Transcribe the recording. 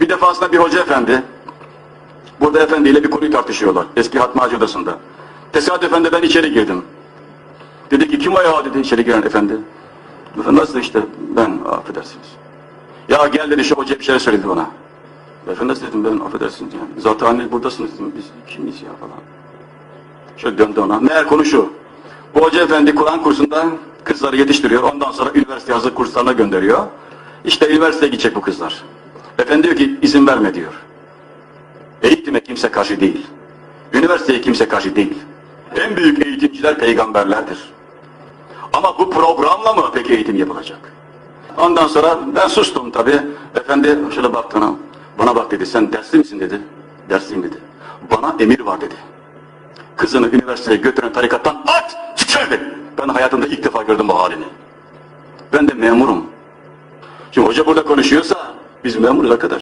Bir defasında bir hoca efendi, burada efendiyle bir konuyu tartışıyorlar. Eski Hatmacı odasında. Tesadüfen de ben içeri girdim. Dedi ki kim o ya dedi içeri giren efendi. Efendim nasıl işte ben affedersiniz. Ya gel dedi şu hoca bir şeyler söyledi bana. Efendim nasıl dedim ben affedersiniz yani. Zaten anne buradasınız dedim biz kimiz ya falan. Şöyle döndü ona. Meğer konu şu. Bu hoca efendi Kur'an kursunda kızları yetiştiriyor. Ondan sonra üniversite hazır kurslarına gönderiyor. İşte üniversiteye gidecek bu kızlar. Efendi diyor ki izin verme diyor. Eğitime kimse karşı değil. Üniversiteye kimse karşı değil. En büyük eğitimciler peygamberlerdir. Ama bu programla mı peki eğitim yapılacak? Ondan sonra ben sustum tabi. Efendi şöyle baktı ona. Bana bak dedi sen dersli misin dedi. Dersliyim dedi. Bana emir var dedi. Kızını üniversiteye götüren tarikattan at! Çıkar. Ben hayatımda ilk defa gördüm bu halini. Ben de memurum. Şimdi hoca burada konuşuyorsa biz memuruz arkadaş.